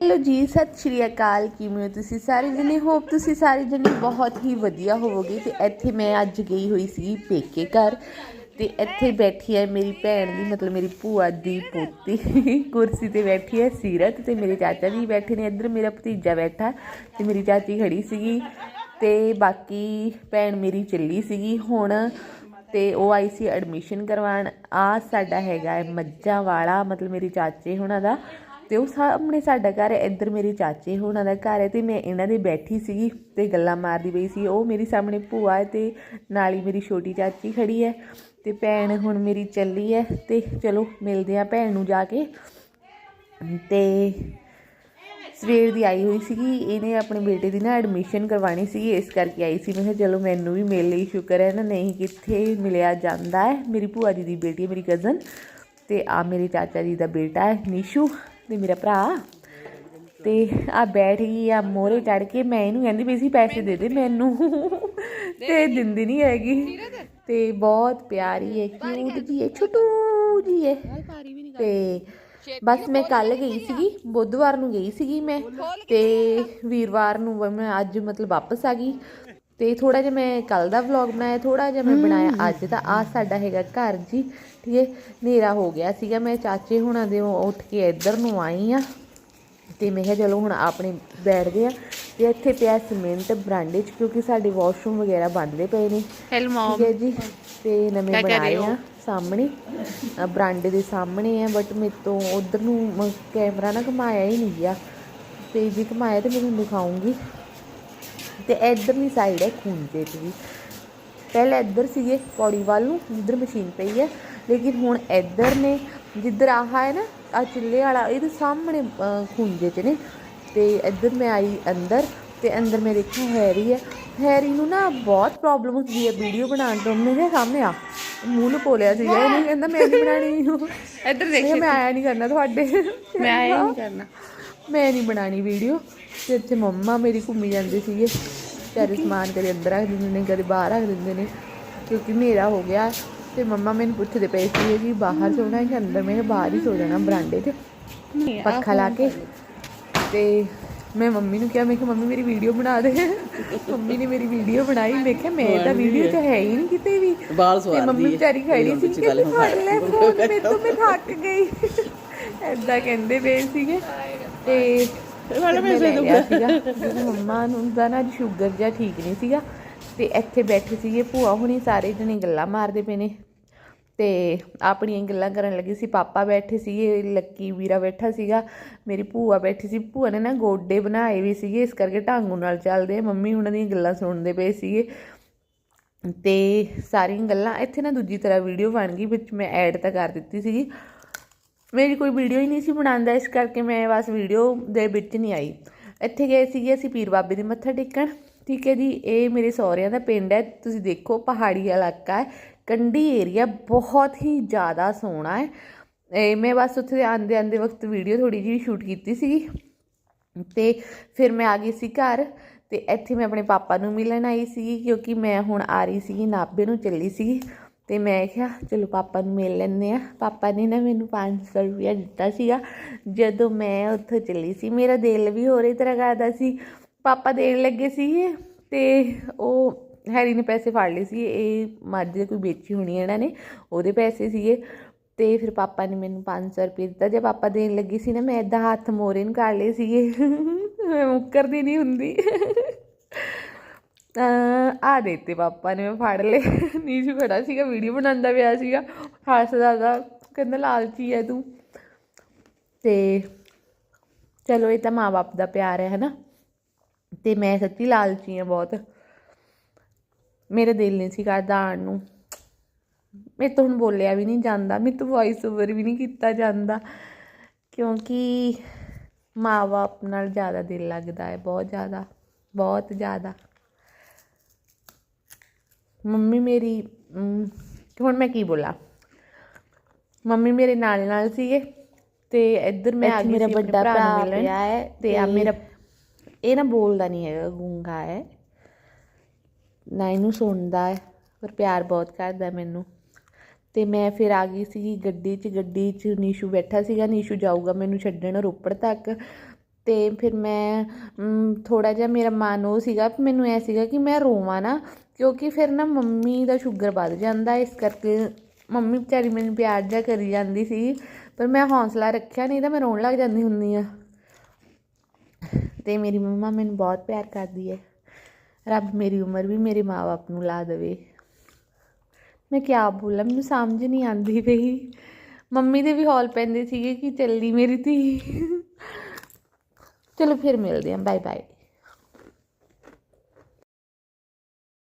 Hello ਜੀ, ਸਤਿ ਸ਼੍ਰੀ ਅਕਾਲ, ਕਿਵੇਂ ਹੋ ਤੁਸੀਂ ਸਾਰੇ ਜਣੇ? ਹੋਪ ਤੁਸੀਂ ਸਾਰੇ ਜਣੇ ਬਹੁਤ ਹੀ ਵਧੀਆ ਹੋਵੋਗੇ ਤੇ ਇੱਥੇ ਮੈਂ ਅੱਜ ਗਈ ਹੋਈ ਸੀ ਪੇਕੇ ਘਰ ਤੇ ਇੱਥੇ ਬੈਠੀ ਹੈ ਮੇਰੀ ਭੈਣ ਦੀ, ਮਤਲਬ ਮੇਰੀ ਭੂਆ ਦੀ ਪੋਤੀ ਕੁਰਸੀ ਤੇ ਬੈਠੀ ਹੈ ਸੀਰਤ ਤੇ ਮੇਰੇ ਚਾਚਾ ਜੀ ਬੈਠੇ ਨੇ, ਇੱਧਰ ਮੇਰਾ ਭਤੀਜਾ ਬੈਠਾ ਤੇ ਮੇਰੀ ਚਾਚੀ ਖੜੀ ਸੀਗੀ ਤੇ ਬਾਕੀ ਭੈਣ ਮੇਰੀ ਚੱਲੀ ਸੀਗੀ ਹੁਣ ਤੇ ਉਹ ਆਈ ਸੀ ਐਡਮਿਸ਼ਨ ਕਰਵਾਉਣ। ਆ ਸਾਡਾ ਹੈਗਾ ਹੈ ਮੱਝਾਂ ਵਾਲਾ, ਮਤਲਬ ਮੇਰੀ ਚਾਚੇ ਹੁਣਾਂ ਦਾ। ਤੇ ਉਹ ਸਾਹਮਣੇ ਸਾਡਾ ਘਰ ਹੈ, ਇੱਧਰ ਮੇਰੇ ਚਾਚੇ ਉਹਨਾਂ ਦਾ ਘਰ ਹੈ ਤੇ ਮੈਂ ਇਹਨਾਂ ਦੇ ਬੈਠੀ ਸੀਗੀ ਤੇ ਗੱਲਾਂ ਮਾਰਦੀ ਪਈ ਸੀ। ਉਹ ਮੇਰੀ ਸਾਹਮਣੇ ਭੂਆ ਹੈ ਤੇ ਨਾਲ ਹੀ ਮੇਰੀ ਛੋਟੀ ਚਾਚੀ ਖੜੀ ਹੈ ਤੇ ਭੈਣ ਹੁਣ ਮੇਰੀ ਚੱਲੀ ਹੈ ਤੇ ਚਲੋ ਮਿਲਦੇ ਆ ਭੈਣ ਨੂੰ ਜਾ ਕੇ। ਤੇ ਸਵੇਰ ਦੀ ਆਈ ਹੋਈ ਸੀਗੀ, ਇਹਨੇ ਆਪਣੇ ਬੇਟੇ ਦੀ ਨਾ ਐਡਮਿਸ਼ਨ ਕਰਵਾਣੀ ਸੀਗੀ, ਇਸ ਕਰਕੇ ਆਈ ਸੀ। ਮੈਂ ਕਿਹਾ ਚਲੋ ਮੈਨੂੰ ਵੀ ਮਿਲ ਲਈ ਸ਼ੁਕਰ ਹੈ ਨਾ, ਨਹੀਂ ਕਿੱਥੇ ਮਿਲਿਆ ਜਾਂਦਾ ਹੈ। ਮੇਰੀ ਭੂਆ ਜੀ ਦੀ ਬੇਟੀ ਹੈ, ਮੇਰੀ ਕਜ਼ਨ ਤੇ ਆ ਮੇਰੇ ਚਾਚਾ ਜੀ ਦਾ ਬੇਟਾ ਹੈ, ਨਿਸ਼ੂ। ਤੇ ਮੇਰਾ ਭਰਾ ਤੇ ਆ ਬੈਠ ਗਈ ਆ ਮੋਰੇ ਚੜ ਕੇ, ਮੈਂ ਇਹਨੂੰ ਕਹਿੰਦੀ ਪਈ ਸੀ ਪੈਸੇ ਦੇ ਦੇ ਮੈਨੂੰ। ਤੇ ਦਿੰਦੀ ਨਹੀਂ ਹੈਗੀ। ਤੇ ਬਹੁਤ ਪਿਆਰੀ ਹੈ ਕਿਊਟ ਜੀ ਹੈ, ਛੋਟੂ ਜੀ ਹੈ। ਤੇ ਬਸ ਮੈਂ ਕੱਲ ਗਈ ਸੀਗੀ, ਬੁੱਧਵਾਰ ਨੂੰ ਗਈ ਸੀਗੀ ਮੈਂ। ਤੇ ਵੀਰਵਾਰ ਨੂੰ ਮੈਂ ਅੱਜ ਮਤਲਬ ਵਾਪਸ ਆ ਗਈ। ਤੇ ਥੋੜਾ ਜਿਹਾ ਮੈਂ ਕੱਲ ਦਾ ਵਲੌਗ ਬਣਾਇਆ ਥੋੜਾ ਜਿਹਾ ਮੈਂ ਬਣਾਇਆ ਅੱਜ ਦਾ ਆ ਸਾਡਾ ਹੈਗਾ ਘਰ ਜੀ ਠੀਕ ਹੈ ਹਨੇਰਾ ਹੋ ਗਿਆ ਸੀਗਾ ਮੈਂ ਚਾਚੇ ਹੁਣਾਂ ਦੇ ਉੱਠ ਕੇ ਇੱਧਰ ਨੂੰ ਆਈ ਆ ਤੇ ਮੈਂ ਕਿਹਾ ਚਲੋ ਹੁਣ ਆਪਣੇ ਬੈਠਦੇ ਆ ਤੇ ਇੱਥੇ ਪਿਆ ਸੀਮੈਂਟ ਬਰਾਂਡੇ 'ਚ ਕਿਉਂਕਿ ਸਾਡੇ ਵਾਸ਼ਰੂਮ ਵਗੈਰਾ ਬੰਦਦੇ ਪਏ ਨੇ ਹੈਲੋ ਠੀਕ ਹੈ ਜੀ ਤੇ ਨਵੇਂ ਬਣਾਏ ਆ ਸਾਹਮਣੇ ਬਰਾਂਡੇ ਦੇ ਸਾਹਮਣੇ ਆ ਬਟ ਮੇਰੇ ਤੋਂ ਉਧਰ ਨੂੰ ਕੈਮਰਾ ਨਾ ਘਮਾਇਆ ਹੀ ਨਹੀਂ ਗਿਆ ਤੇ ਜੇ ਘਮਾਇਆ ਤੇ ਮੈਂ ਤੁਹਾਨੂੰ ਦਿਖਾਉਂਗੀ। ਤੇ ਇਧਰਲੀ ਸਾਈਡ ਹੈ ਖੂੰਜੇ 'ਚ ਵੀ। ਪਹਿਲਾਂ ਇੱਧਰ ਸੀਗੇ ਪੌੜੀ ਵੱਲ ਨੂੰ ਜਿੱਧਰ ਮਸ਼ੀਨ ਪਈ ਹੈ। ਲੇਕਿਨ ਹੁਣ ਇੱਧਰ ਨੇ ਜਿੱਧਰ ਆਹ ਹੈ ਨਾ ਆ ਚੁੱਲ੍ਹੇ ਵਾਲਾ ਇਹਦੇ ਸਾਹਮਣੇ ਖੂੰਜੇ 'ਚ ਨੇ। ਤੇ ਇੱਧਰ ਮੈਂ ਆਈ ਅੰਦਰ ਤੇ ਅੰਦਰ ਮੈਂ ਦੇਖਿਆ ਹੈਰੀ ਹੈ। ਹੈਰੀ ਨੂੰ ਨਾ ਬਹੁਤ ਪ੍ਰੋਬਲਮ ਹੁੰਦੀ ਹੈ ਵੀਡੀਓ ਬਣਾਉਣ ਤੋਂ। ਮੇਰੇ ਸਾਹਮਣੇ ਆ ਮੂੰਹ ਨੂੰ ਪੋਲਿਆ ਸੀਗਾ ਇਹਨੇ ਕਹਿੰਦਾ ਮੈਂ ਨਹੀਂ ਬਣਾਣੀ ਇੱਧਰ ਕਿਹਾ, ਮੈਂ ਆਇਆ ਨਹੀਂ ਕਰਨਾ ਤੁਹਾਡੇ ਮੈਂ ਆਇਆ ਨਹੀਂ ਕਰਨਾ। ਮੈਂ ਨਹੀਂ ਬਣਾਣੀ ਵੀਡੀਓ ਤੇ ਇੱਥੇ ਮੰਮਾ ਮੇਰੀ ਘੁੰਮੀ ਜਾਂਦੇ ਸੀਗੇ। ਚਾਰੇ ਸਮਾਨ ਕਦੇ ਅੰਦਰ ਰੱਖ ਦਿੰਦੇ ਨੇ ਕਦੇ ਬਾਹਰ ਰੱਖ ਦਿੰਦੇ ਨੇ ਕਿਉਂਕਿ ਹਨੇਰਾ ਹੋ ਗਿਆ ਤੇ ਮੰਮਾ ਮੈਨੂੰ ਪੁੱਛਦੇ ਪਏ ਸੀ ਕਿ ਬਾਹਰ ਸੋਣਾ ਹੈ ਕਿ ਅੰਦਰ? ਮੈਂ ਬਾਹਰ ਹੀ ਸੋ ਜਾਣਾ ਬਰਾਂਡੇ 'ਚ ਪੱਖਾ ਲਾ ਕੇ। ਤੇ ਮੈਂ ਮੰਮੀ ਨੂੰ ਕਿਹਾ ਮੈਂ ਕਿ ਮੰਮੀ ਮੇਰੀ ਵੀਡੀਓ ਬਣਾ ਦੇ। ਮੰਮੀ ਨੇ ਮੇਰੀ ਵੀਡੀਓ ਬਣਾਈ। ਮੈਂ ਕਿਹਾ ਮੈਂ ਤਾਂ ਵੀਡੀਓ 'ਚ ਹੈ ਹੀ ਨਹੀਂ ਕਿਤੇ ਵੀ। ਬਾਲ ਤੇ ਸਵਾਰਦੀ ਮੰਮੀ। ਵਿਚਾਰੀ ਖੜੀ ਸੀ ਕਿ ਫੜ ਲੈ ਫੋਨ ਮੇ ਤੋਂ ਮੈਂ ਥੱਕ ਗਈ। ਐਦਾਂ ਕਹਿੰਦੇ ਪਏ ਸੀਗੇ। ਤੇ ਮੈਂ ਲੈ ਮੰਮਾ ਨੂੰ ਦਾ ਨਾ ਸ਼ੂਗਰ ਜਿਹਾ ਠੀਕ ਨਹੀਂ ਸੀਗਾ। ਤੇ ਇੱਥੇ ਬੈਠੇ ਸੀਗੇ ਭੂਆ ਹੁਣੀ ਸਾਰੇ ਜਣੇ ਗੱਲਾਂ ਮਾਰਦੇ ਪਏ ਨੇ। ਤੇ ਆਪਣੀਆਂ ਗੱਲਾਂ ਕਰਨ ਲੱਗੀ ਸੀ। ਪਾਪਾ ਬੈਠੇ ਸੀਗੇ ਲੱਕੀ ਵੀਰਾ ਬੈਠਾ ਸੀਗਾ ਮੇਰੀ ਭੂਆ ਬੈਠੀ ਸੀ। ਭੂਆ ਨੇ ਨਾ ਗੋਡੇ ਬਣਾਏ ਵੀ ਸੀਗੇ ਇਸ ਕਰਕੇ ਢੰਗ ਨਾਲ ਚੱਲਦੇ ਮੰਮੀ ਉਹਨਾਂ ਦੀਆਂ ਗੱਲਾਂ ਸੁਣਦੇ ਪਏ ਸੀਗੇ। ਤੇ ਸਾਰੀਆਂ ਗੱਲਾਂ ਇੱਥੇ ਨਾ ਦੂਜੀ ਤਰ੍ਹਾਂ ਵੀਡੀਓ ਬਣ ਗਈ ਵਿੱਚ ਮੈਂ ਐਡ ਤਾਂ ਕਰ ਦਿੱਤੀ ਸੀਗੀ। ਮੇਰੀ ਕੋਈ ਵੀਡੀਓ ਹੀ ਨਹੀਂ ਸੀ ਬਣਾਉਂਦਾ, ਇਸ ਕਰਕੇ ਮੈਂ ਬਸ ਵੀਡੀਓ ਦੇ ਵਿੱਚ ਨਹੀਂ ਆਈ। ਇੱਥੇ ਗਏ ਸੀਗੇ ਅਸੀਂ ਪੀਰ ਬਾਬੇ ਦੇ ਮੱਥਾ ਟੇਕਣ। ਠੀਕ ਹੈ ਜੀ, ਇਹ ਮੇਰੇ ਸਹੁਰਿਆਂ ਦਾ ਪਿੰਡ ਹੈ, ਤੁਸੀਂ ਦੇਖੋ ਪਹਾੜੀ ਇਲਾਕਾ ਹੈ, ਕੰਢੀ ਏਰੀਆ ਬਹੁਤ ਹੀ ਜ਼ਿਆਦਾ ਸੋਹਣਾ ਹੈ। ਇਹ ਮੈਂ ਬਸ ਉੱਥੇ ਆਂਦੇ ਆਂਦੇ ਵਕਤ ਵੀਡੀਓ ਥੋੜੀ ਜਿਹੀ ਸ਼ੂਟ ਕੀਤੀ ਸੀਗੀ। ਤੇ ਫਿਰ ਮੈਂ ਆ ਗਈ ਸੀ ਘਰ ਤੇ ਇੱਥੇ ਮੈਂ ਆਪਣੇ ਪਾਪਾ ਨੂੰ ਮਿਲਣ ਆਈ ਸੀਗੀ, ਕਿਉਂਕਿ ਮੈਂ ਹੁਣ ਆ ਰਹੀ ਸੀਗੀ, ਨਾਭੇ ਨੂੰ ਚੱਲੀ ਸੀਗੀ। ਤੇ ਮੈਂ ਕਿਹਾ, ਚਲੋ ਪਾਪਾ ਨੂੰ ਮਿਲ ਲੈਂਦੇ ਆ ਪਾਪਾ ਨੇ ਨਾ ਮੈਨੂੰ 500 ਰੁਪਇਆ ਦਿੱਤਾ ਸੀਗਾ। ਜਦੋਂ ਮੈਂ ਉੱਥੋਂ ਚੱਲੀ ਸੀ, ਮੇਰਾ ਦਿਲ ਵੀ ਹੋਰ ਹੀ ਤਰ੍ਹਾਂ ਕਰਦਾ ਸੀ। ਪਾਪਾ ਦੇਣ ਲੱਗੇ ਸੀਗੇ ਤੇ ਉਹ ਹੈਰੀ ਨੇ ਪੈਸੇ ਫੜ ਲਏ ਸੀ ਇਹ ਮੱਝ ਕੋਈ ਵੇਚੀ ਹੋਣੀ ਇਹਨਾਂ ਨੇ, ਉਹਦੇ ਪੈਸੇ ਸੀਗੇ। ਤੇ ਫਿਰ ਪਾਪਾ ਨੇ ਮੈਨੂੰ 500 ਰੁਪਏ ਦਿੱਤਾ। ਜੇ ਪਾਪਾ ਦੇਣ ਲੱਗੀ ਸੀ ਨਾ, ਮੈਂ ਇਦਾਂ ਹੱਥ ਮੋਰੇ ਨੂੰ ਕਰ ਲਏ ਸੀਗੇ। ਮੈਂ ਮੁੱਕਰਦੀ ਨਹੀਂ ਹੁੰਦੀ। ਆ ਦੇਤੇ ਪਾਪਾ ਨੇ, ਮੈਂ ਫੜ ਲਏ। ਨੀਸ਼ੂ ਖੜਾ ਸੀਗਾ, ਵੀਡੀਓ ਬਣਾਉਂਦਾ ਪਿਆ ਸੀਗਾ। ਹੱਸਦਾ ਦਾ ਕਹਿੰਦਾ, ਲਾਲਚੀ ਹੈ ਤੂੰ। ਤੇ ਚਲੋ, ਇਹ ਤਾਂ ਮਾਂ-ਬਾਪ ਦਾ ਪਿਆਰ ਹੈ ਹਨਾ? ਤੇ ਮੈਂ ਸੱਚੀ ਲਾਲਚੀ ਹਾਂ ਬਹੁਤ। ਮੇਰਾ ਦਿਲ ਨਹੀਂ ਸੀ ਕਰਦਾ ਆਉਣ ਨੂੰ। ਮੇਰੇ ਤੋਂ ਹੁਣ ਬੋਲਿਆ ਵੀ ਨਹੀਂ ਜਾਂਦਾ, ਮੇਰੇ ਤੋਂ ਵੌਇਸ ਓਵਰ ਵੀ ਨਹੀਂ ਕੀਤਾ ਜਾਂਦਾ। ਕਿਉਂਕਿ ਮਾਂ-ਬਾਪ ਨਾਲ ਜ਼ਿਆਦਾ ਦਿਲ ਲੱਗਦਾ ਹੈ ਬਹੁਤ ਜ਼ਿਆਦਾ ਬਹੁਤ ਜ਼ਿਆਦਾ। ਮੰਮੀ ਮੇਰੀ ਹੁਣ ਮੈਂ ਕੀ ਬੋਲਾਂ? ਮੰਮੀ ਮੇਰੇ ਨਾਲ ਨਾਲ ਸੀਗੇ ਤੇ ਇੱਧਰ ਮੈਂ ਆ ਗਈ ਮੇਰਾ ਵੱਡਾ ਭਰਾ ਪਿਆ ਹੈ ਤੇ ਆ ਮੇਰਾ ਇਹ ਨਾ ਬੋਲਦਾ ਨਹੀਂ ਹੈਗਾ ਗੂੰਗਾ ਹੈ। ਨਾ ਇਹਨੂੰ ਸੁਣਦਾ ਹੈ ਪਰ ਪਿਆਰ ਬਹੁਤ ਕਰਦਾ ਮੈਨੂੰ। ਤੇ ਮੈਂ ਫਿਰ ਆ ਗਈ ਸੀ ਗੱਡੀ 'ਚ ਗੱਡੀ 'ਚ ਨੀਸ਼ੂ ਬੈਠਾ ਸੀਗਾ ਨੀਸ਼ੂ ਜਾਊਗਾ ਮੈਨੂੰ ਛੱਡਣ ਰੋਪੜ ਤੱਕ। ਤੇ ਫਿਰ ਮੈਂ ਥੋੜਾ ਜਿਹਾ ਮੇਰਾ ਮਨ ਉਹ ਸੀਗਾ ਮੈਨੂੰ ਐ ਸੀਗਾ ਕਿ ਮੈਂ ਰੋਵਾਂ ਨਾ ਕਿਉਂਕਿ ਫਿਰ ਨਾ ਮੰਮੀ ਦਾ ਸ਼ੂਗਰ ਵੱਧ ਜਾਂਦਾ, ਇਸ ਕਰਕੇ ਮੰਮੀ ਵਿਚਾਰੀ ਮੈਨੂੰ ਪਿਆਰ ਜਿਹਾ ਕਰੀ ਜਾਂਦੀ ਸੀ। ਪਰ ਮੈਂ ਹੌਸਲਾ ਰੱਖਿਆ ਨਹੀਂ ਤਾਂ ਮੈਂ ਰੋਣ ਲੱਗ ਜਾਂਦੀ ਹੁੰਦੀ ਆ ਤੇ ਮੇਰੀ ਮੰਮਾ ਮੈਨੂੰ ਬਹੁਤ ਪਿਆਰ ਕਰਦੀ ਹੈ। ਰੱਬ ਮੇਰੀ ਉਮਰ ਵੀ ਮੇਰੇ ਮਾਪੇ ਨੂੰ ਲਾ ਦੇਵੇ। ਮੈਂ ਕਿਆ ਬੋਲਾਂ, ਮੈਨੂੰ ਸਮਝ ਨਹੀਂ ਆਉਂਦੀ ਪਈ। ਮੰਮੀ ਦੇ ਵੀ ਹੌਲ ਪੈਂਦੇ ਸੀਗੇ ਕਿ ਚੱਲੀ ਮੇਰੀ ਧੀ। ਚਲੋ ਫਿਰ ਮਿਲਦੇ ਹਾਂ ਬਾਏ ਬਾਏ